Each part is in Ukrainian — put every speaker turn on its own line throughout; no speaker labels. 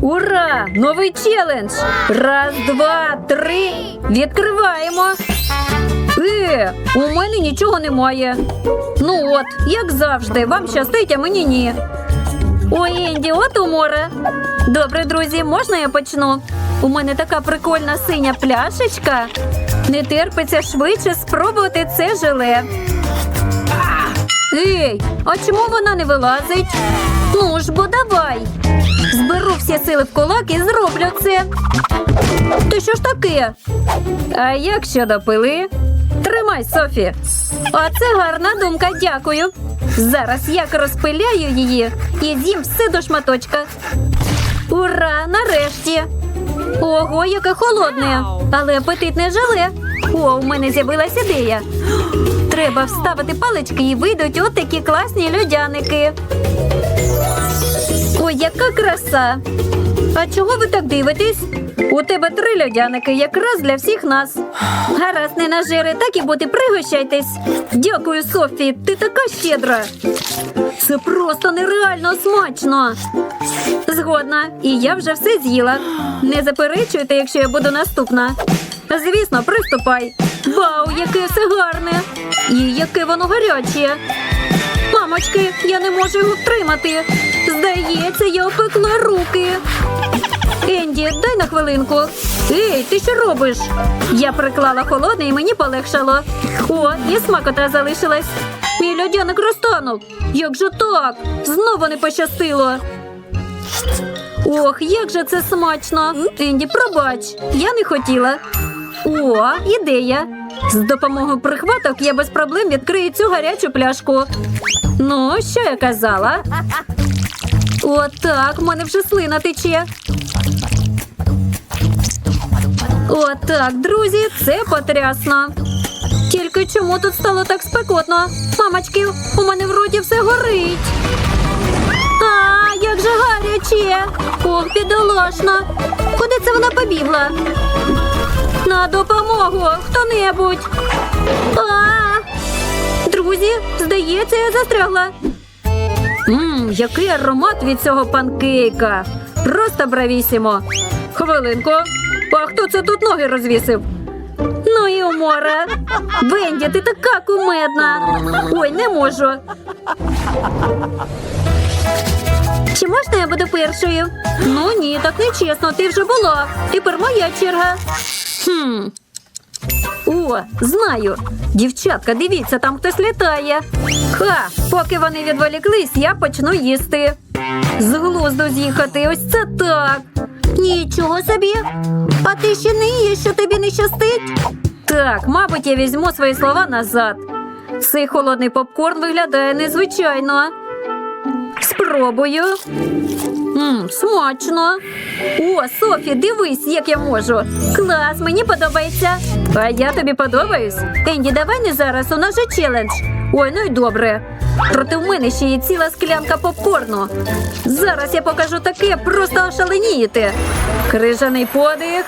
Ура! Новий челендж! Раз, два, три. Відкриваємо. Е, у мене нічого немає. Ну от, як завжди, вам щастить, а мені ні. Ой, Енді, от умора. Добре, друзі, можна я почну? У мене така прикольна синя пляшечка. Не терпиться швидше спробувати це желе. Ей, а чому вона не вилазить? Ну ж бо давай. Зберу всі сили в кулак і зроблю це. То що ж таке? А як щодо пили? Тримай, Софі. А це гарна думка, дякую. Зараз як розпиляю її і з'їм все до шматочка. Ура! Нарешті! Ого, яке холодне! Але апетитне желе. О, у мене з'явилась ідея. Треба вставити палички і вийдуть от такі класні льодяники. Ой, яка краса! А чого ви так дивитесь? У тебе три льодяники, якраз для всіх нас. Гаразд, не нажири, так і бути, пригощайтесь. Дякую, Софі, ти така щедра. Це просто нереально смачно. Згодна, і я вже все з'їла. Не заперечуйте, якщо я буду наступна. Звісно, приступай. Вау, яке все гарне! І яке воно гаряче. Мамочки, я не можу його втримати. Здається, я опекла руки. Енді, дай на хвилинку. Ей, ти що робиш? Я приклала холодне і мені полегшало. О, і смакота залишилась. Мій льодяник розтанув. Як же так? Знову не пощастило. Ох, як же це смачно. Енді, пробач, я не хотіла. О, ідея. З допомогою прихваток я без проблем відкрию цю гарячу пляшку. Ну, що я казала? Отак, в мене вже слина тече. Отак, друзі, це потрясно. Тільки чому тут стало так спекотно? Мамочки, у мене в роті все горить. А, як же гаряче! Ох, бідолашна. Куди це вона побігла? На допомогу хто-небудь. А! Друзі, здається, я застрягла. Мм, який аромат від цього панкейка. Просто бравісімо. Хвилинку. А хто це тут ноги розвісив? Ну і умора. Бенді, ти така кумедна. Ой, не можу. Чи можна я буду першою? Ну ні, так не чесно, ти вже була. Тепер моя черга. Хм. О, знаю. Дівчатка, дивіться, там хтось літає. Ха, поки вони відволіклись, я почну їсти. З глузду з'їхати, ось це так. Нічого собі. А ти ще не їш, що тобі не щастить? Так, мабуть, я візьму свої слова назад. Цей холодний попкорн виглядає незвичайно. Спробую. Мм, смачно. О, Софі, дивись, як я можу. Клас, мені подобається. А я тобі подобаюсь. Енді, давай не зараз, у нас же челендж. Ой, ну й добре. Проте в мене ще є ціла склянка попкорну. Зараз я покажу таке, просто ошаленієте. Крижаний подих.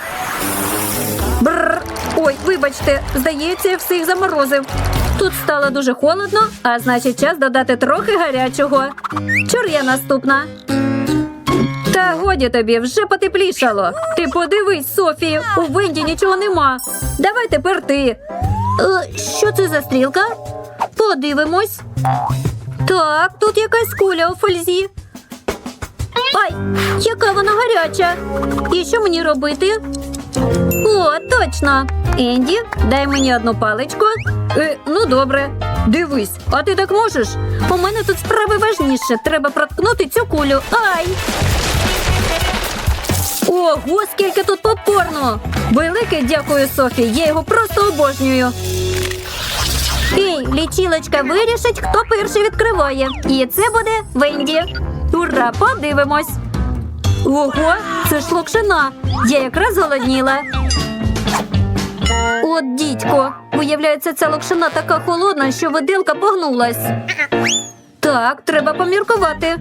Бррр. Ой, вибачте, здається, я всіх заморозив. Тут стало дуже холодно, а значить час додати трохи гарячого. Чор я наступна. Годі тобі, вже потеплішало. Ти подивись, Софі, у Венді нічого нема. Давай тепер ти. Е, що це за стрілка? Подивимось. Так, тут якась куля у фользі. Ай, яка вона гаряча. І що мені робити? О, точно. Енді, дай мені одну паличку. Е, ну добре. Дивись, а ти так можеш? У мене тут справи важніше. Треба проткнути цю кулю. Ай! Ого, скільки тут попкорну! Велике дякую, Софі. Я його просто обожнюю. Ей, лічілочка вирішить, хто перший відкриває. І це буде Венді. Ура, подивимось. Ого, це ж локшина. Я якраз голодніла. От дідько. Виявляється, ця локшина така холодна, що виделка погнулась. Так, треба поміркувати.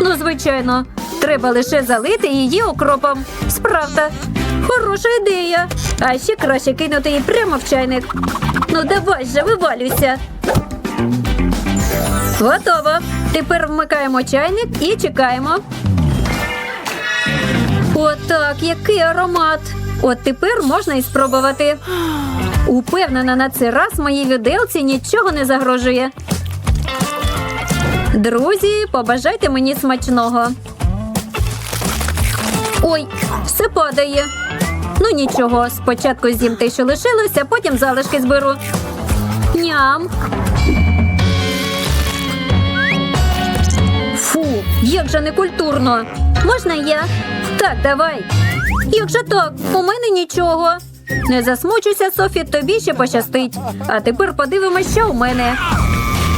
Ну, звичайно, треба лише залити її окропом. Справда, хороша ідея. А ще краще кинути її прямо в чайник. Ну, давай же, вивалюйся. Готово. Тепер вмикаємо чайник і чекаємо. Так, який аромат. От тепер можна і спробувати. Упевнена, на цей раз моїй віделці нічого не загрожує. Друзі, побажайте мені смачного. Ой, все падає. Ну нічого, спочатку з'їм те, що лишилося, потім залишки зберу. Ням. Фу, як же некультурно. Можна я? Так, давай. Як же так? У мене нічого. Не засмучуйся, Софі, тобі ще пощастить. А тепер подивимось, що у мене.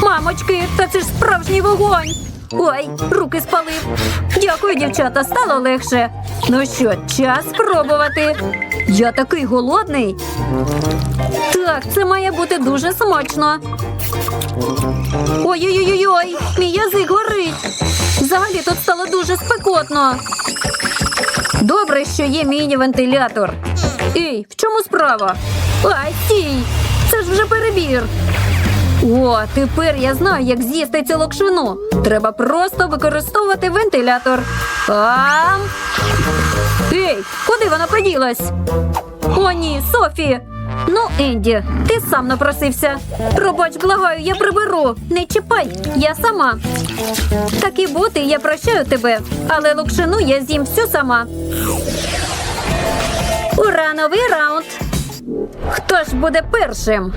Мамочки, та це ж справжній вогонь. Ой, руки спалив. Дякую, дівчата, стало легше. Ну що, час спробувати. Я такий голодний. Так, це має бути дуже смачно. Ой-ой-ой, мій язик горить. Взагалі тут стало дуже спекотно. Добре, що є міні-вентилятор. Ей, в чому справа? Ай, стій! Це ж вже перебір. О, тепер я знаю, як з'їсти цю локшину. Треба просто використовувати вентилятор. Ам! Ей, куди вона поділась? О, ні, Софі. Ну, Енді, ти сам напросився. Пробач, благаю, я приберу. Не чіпай, я сама. Так і бути, я прощаю тебе, але локшину я з'їм всю сама. Ура, новий раунд. Хто ж буде першим?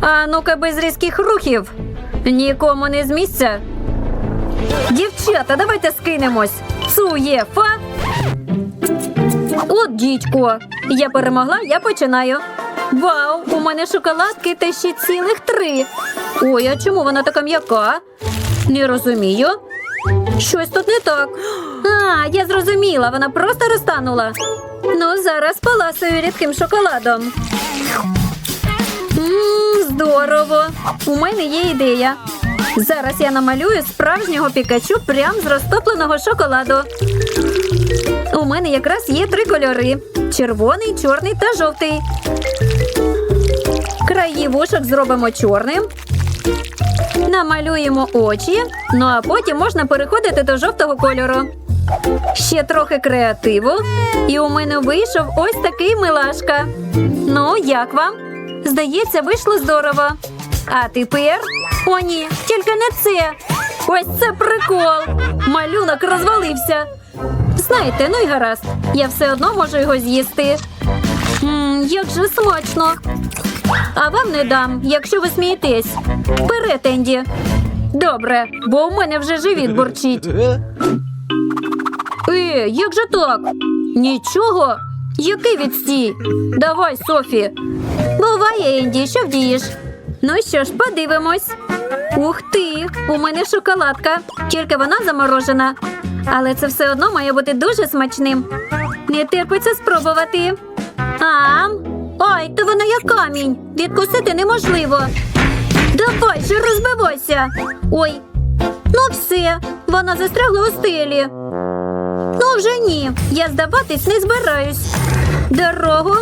А ну-ка без різких рухів. Нікому не з місця. Дівчата, давайте скинемось. Суєфа. От дідько. Я перемогла, я починаю. Вау, у мене шоколадки та ще цілих три. Ой, а чому вона така м'яка? Не розумію. Щось тут не так. А, я зрозуміла, вона просто розтанула. Ну, зараз поласую рідким шоколадом. Ммм, здорово. У мене є ідея. Зараз я намалюю справжнього пікачу прямо з розтопленого шоколаду. У мене якраз є три кольори: червоний, чорний та жовтий. Краї вушок зробимо чорним. Намалюємо очі, ну а потім можна переходити до жовтого кольору. Ще трохи креативу. І у мене вийшов ось такий милашка. Ну, як вам? Здається, вийшло здорово. А тепер. О, ні, тільки не це. Ось це прикол. Малюнок розвалився. Знаєте, ну й гаразд. Я все одно можу його з'їсти. Ммм, як же смачно. А вам не дам, якщо ви смієтесь. Вперед, Енді. Добре, бо у мене вже живіт бурчить. Е, як же так? Нічого. Який відстій? Давай, Софі. Буває, Енді, що вдієш? Ну що ж, подивимось. Ух ти! У мене шоколадка, тільки вона заморожена. Але це все одно має бути дуже смачним. Не терпиться спробувати. Ам! Ой, то вона як камінь. Відкусити неможливо. Давай же розбивайся. Ой. Ну все, вона застрягла у стелі. Ну вже ні. Я здаватись не збираюсь. Дорогу.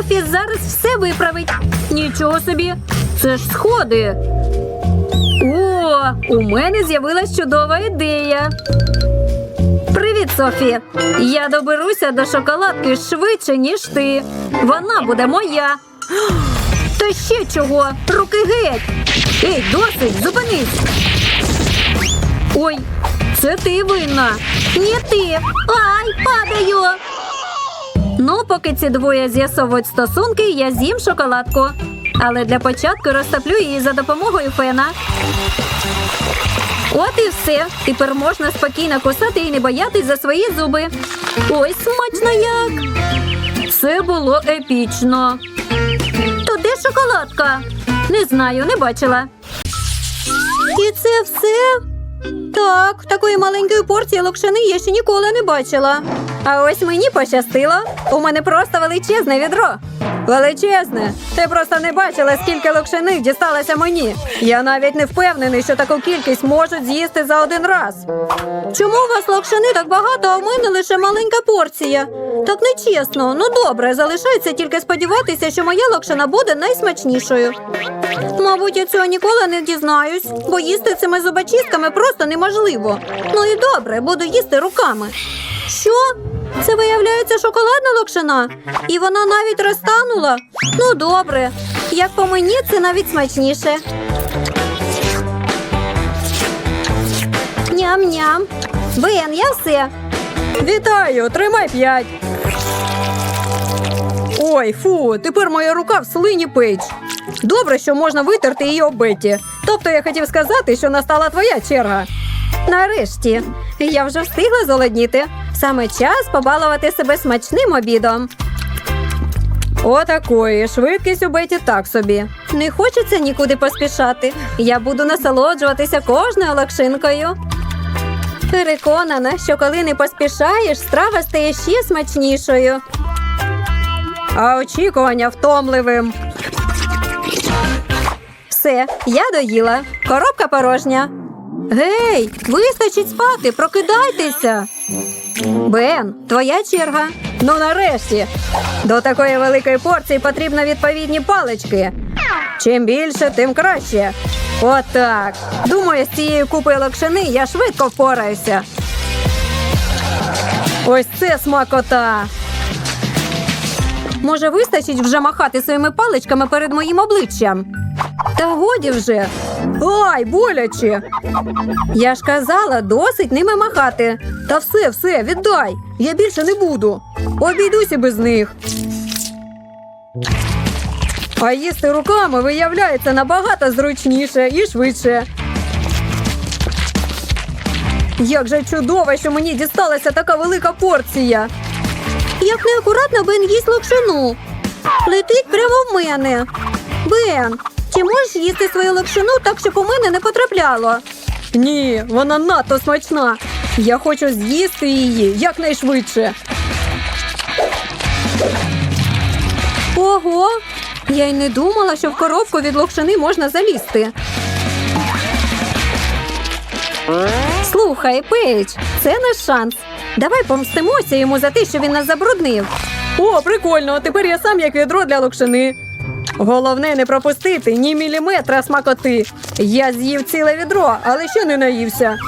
Софі зараз все виправить. Нічого собі. Це ж сходи. О, у мене з'явилась чудова ідея. Привіт, Софі. Я доберуся до шоколадки швидше, ніж ти. Вона буде моя. Та ще чого? Руки геть. Ей, досить, зупинись. Ой, це ти винна. Не ти. Ай, падаю. Ну, поки ці двоє з'ясовують стосунки, я з'їм шоколадку. Але для початку розтоплю її за допомогою фена. От і все. Тепер можна спокійно кусати і не боятись за свої зуби. Ой, смачно як. Це було епічно. То де шоколадка? Не знаю, не бачила. І це все? Так, такої маленької порції локшини я ще ніколи не бачила. А ось мені пощастило. У мене просто величезне відро. Величезне. Ти просто не бачила, скільки локшини дісталося мені. Я навіть не впевнений, що таку кількість можуть з'їсти за один раз. Чому у вас локшини так багато, а в мене лише маленька порція? Так нечесно. Ну добре, залишається тільки сподіватися, що моя локшина буде найсмачнішою. Мабуть, я цього ніколи не дізнаюсь, бо їсти цими зубочистками просто неможливо. Ну і добре, буду їсти руками. Що? Це виявляється шоколадна локшина? І вона навіть розтанула? Ну, добре. Як по мені, це навіть смачніше. Ням-ням. Бен, я все. Вітаю, тримай п'ять. Ой, фу, тепер моя рука в слині пич. Добре, що можна витерти її об Бетті. Тобто я хотів сказати, що настала твоя черга. Нарешті, я вже встигла золодніти. Саме час побалувати себе смачним обідом. Отакої швидкість у Беті так собі. Не хочеться нікуди поспішати. Я буду насолоджуватися кожною лакшинкою. Переконана, що коли не поспішаєш, страва стає ще смачнішою. А очікування втомливим. Все, я доїла. Коробка порожня. Гей, вистачить спати, прокидайтеся. Бен, твоя черга. Ну нарешті. До такої великої порції потрібно відповідні палички. Чим більше, тим краще. Отак. Думаю, з цією купою локшини я швидко впораюся. Ось це смакота. Може, вистачить вже махати своїми паличками перед моїм обличчям? Та годі вже. Ай, боляче. Я ж казала, досить ними махати. Та все, все, віддай. Я більше не буду. Обійдуся без них. А їсти руками виявляється набагато зручніше і швидше. Як же чудово, що мені дісталася така велика порція. Як неакуратно Бен їсть локшину. Летить прямо в мене. Бен, чи можеш їсти свою локшину так, щоб у мене не потрапляло? Ні, вона надто смачна. Я хочу з'їсти її якнайшвидше. Ого! Я й не думала, що в коробку від локшини можна залізти. Слухай, Пейдж, це наш шанс. Давай помстимося йому за те, що він нас забруднив. О, прикольно! Тепер я сам як відро для локшини. Головне не пропустити ні міліметра смакоти. Я з'їв ціле відро, але ще не наївся.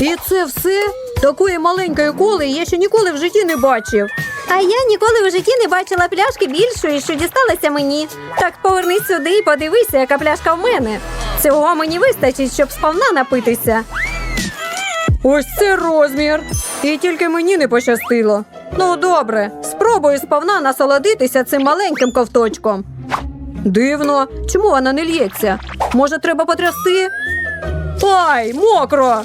І це все? Такої маленької коли я ще ніколи в житті не бачив. А я ніколи в житті не бачила пляшки більшої, що дісталася мені. Так повернись сюди і подивися, яка пляшка в мене. Цього мені вистачить, щоб сповна напитися. Ось це розмір. І тільки мені не пощастило. Ну, добре, спробую сповна насолодитися цим маленьким ковточком. Дивно, чому вона не лється? Може, треба потрясти? Ай, мокро!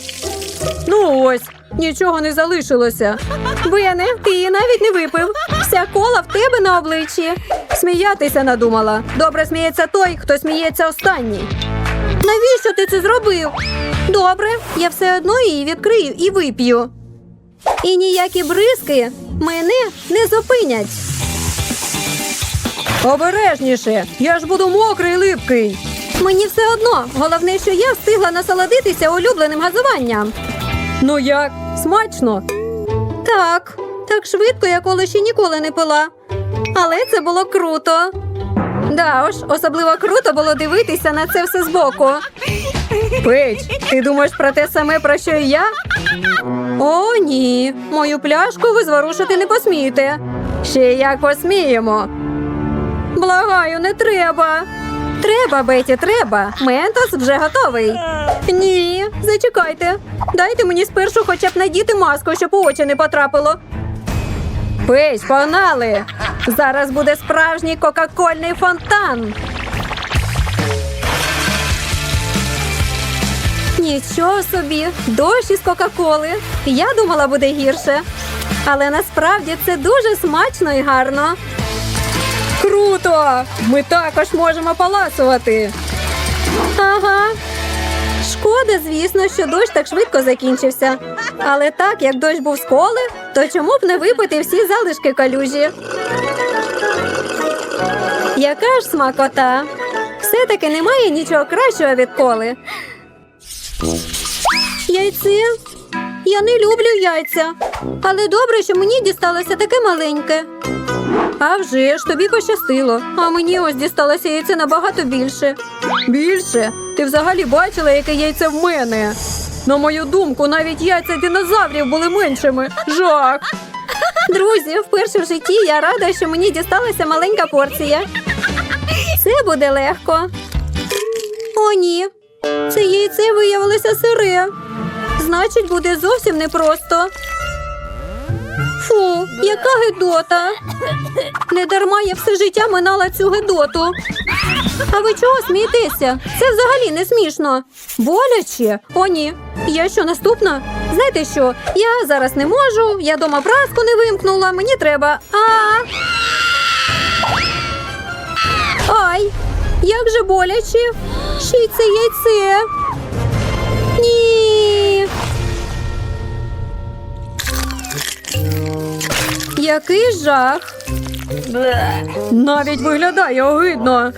Ну ось, нічого не залишилося. Бене, ти її навіть не випив. Вся кола в тебе на обличчі. Сміятися надумала. Добре сміється той, хто сміється останній. Навіщо ти це зробив? Добре, я все одно її відкрию і вип'ю. І ніякі бризки мене не зупинять. Обережніше, я ж буду мокрий липкий. Мені все одно. Головне, що я встигла насолодитися улюбленим газуванням. Ну як? Смачно? Так, так швидко я коли ще ніколи не пила. Але це було круто. Да ж, особливо круто було дивитися на це все збоку. Пич, ти думаєш про те саме, про що і я? О, ні. Мою пляшку ви зворушити не посмієте. Ще як посміємо. Благаю, не треба. Треба, Беті, треба. Ментос вже готовий. Ні, зачекайте. Дайте мені спершу хоча б надіти маску, щоб у очі не потрапило. Пись, погнали! Зараз буде справжній кока-кольний фонтан. Нічого собі, дощ із Кока-Коли. Я думала, буде гірше. Але насправді це дуже смачно і гарно. Круто! Ми також можемо паласувати. Ага. Шкода, звісно, що дощ так швидко закінчився. Але так, як дощ був з коли, то чому б не випити всі залишки калюжі? Яка ж смакота? Все-таки немає нічого кращого від коли. Яйце? Я не люблю яйця. Але добре, що мені дісталося таке маленьке. А вже ж тобі пощастило. А мені ось дісталося яйце набагато більше. Більше? Ти взагалі бачила, яке яйце в мене? На мою думку, навіть яйця динозаврів були меншими. Жах. Друзі, вперше в житті я рада, що мені дісталася маленька порція. Це буде легко. О, ні. Це яйце виявилося сире. Значить, буде зовсім непросто. Фу, яка гидота. Не дарма я все життя минала цю гидоту. А ви чого смієтеся? Це взагалі не смішно. Боляче? О, ні. Я що наступна? Знаєте що? Я зараз не можу, я дома праску не вимкнула, мені треба. А. Ай! Як же боляче! Ще й це яйце. Який жах. Навіть виглядає огидно.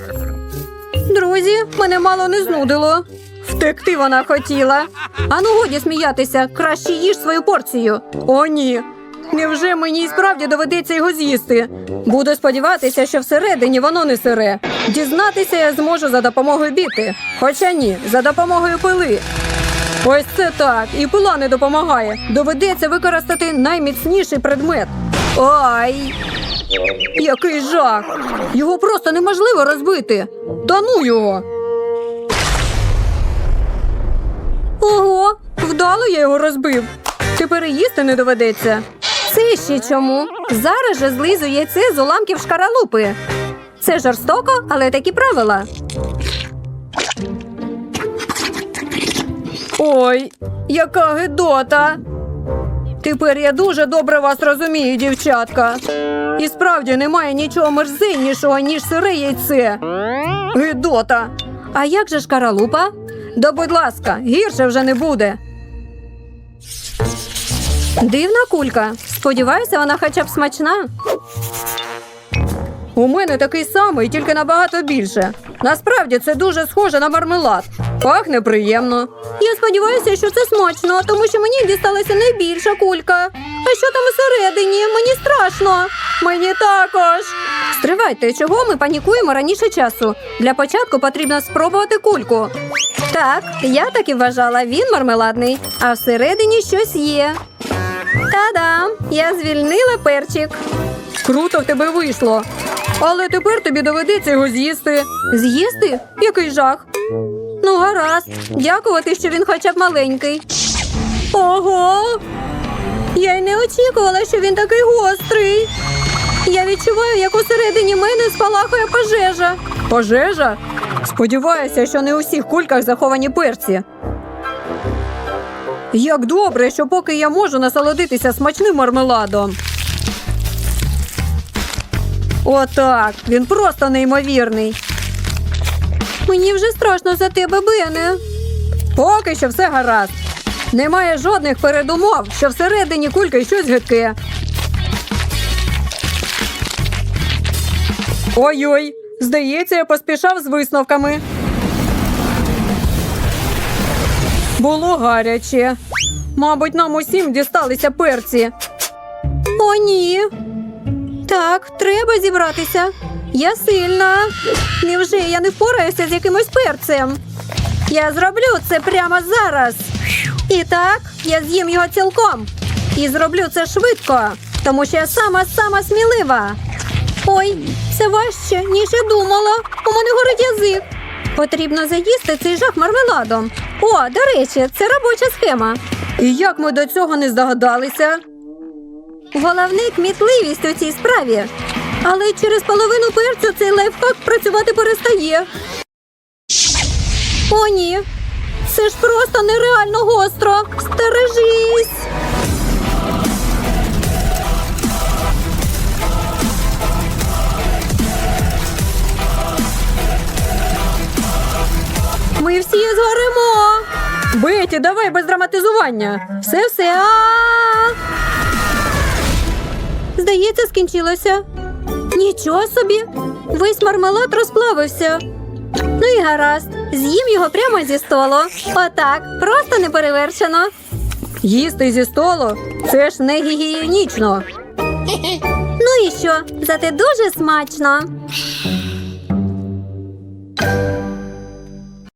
Друзі, мене мало не знудило. Втекти вона хотіла. Ану, годі сміятися, краще їж свою порцію. О, ні. Невже мені і справді доведеться його з'їсти? Буду сподіватися, що всередині воно не сире. Дізнатися я зможу за допомогою біти. Хоча ні, за допомогою пили. Ось це так. І пила не допомагає. Доведеться використати найміцніший предмет. Ай! Який жах! Його просто неможливо розбити. Та ну його. Ого, вдало я його розбив. Тепер і їсти не доведеться. Це ще чому? Зараз же злизу яйце з уламків шкаралупи. Це жорстоко, але такі правила. Ой, яка гидота. Тепер я дуже добре вас розумію, дівчатка. І справді немає нічого мерзеннішого, ніж сире яйце. Гидота. А як же шкаралупа? Да будь ласка, гірше вже не буде. Дивна кулька. Сподіваюся, вона хоча б смачна. У мене такий самий, тільки набагато більше. Насправді це дуже схоже на мармелад. Пахне приємно. Я сподіваюся, що це смачно, тому що мені дісталася найбільша кулька. А що там усередині? Мені страшно. Мені також. Стривайте, чого ми панікуємо раніше часу? Для початку потрібно спробувати кульку. Так, я так і вважала, він мармеладний, а всередині щось є. Та-дам! Я звільнила перчик. Круто в тебе вийшло. Але тепер тобі доведеться його з'їсти. З'їсти? Який жах. Ну, гаразд. Дякувати, що він хоча б маленький. Ого! Я й не очікувала, що він такий гострий. Я відчуваю, як усередині мене спалахує пожежа. Пожежа? Сподіваюся, що не у всіх кульках заховані перці. Як добре, що поки я можу насолодитися смачним мармеладом. Отак, він просто неймовірний. Мені вже страшно за тебе, Бене. Поки що все гаразд. Немає жодних передумов, що всередині кульки щось гидке. Ой-ой, здається, я поспішав з висновками. Було гаряче. Мабуть, нам усім дісталися перці. О, ні. Так, треба зібратися. Я сильна. Невже я не впораюся з якимось перцем? Я зроблю це прямо зараз. І так, я з'їм його цілком. І зроблю це швидко, тому що я сама сама смілива. Ой, це важче, ніж я думала. У мене горить язик. Потрібно заїсти цей жах мармеладом. О, до речі, це робоча схема. І як ми до цього не здогадалися? Головне кмітливість у цій справі. Але через половину перцю цей лайфхак працювати перестає. О, ні. Це ж просто нереально гостро. Стережись. Ми всі згоримо. Беті, давай без драматизування. Все, все. А-а-а. Здається, скінчилося. Нічого собі. Весь мармелад розплавився. Ну і гаразд. З'їм його прямо зі столу. Отак, просто неперевершено. Їсти зі столу це ж не гігієнічно. Ну і що? Зате дуже смачно.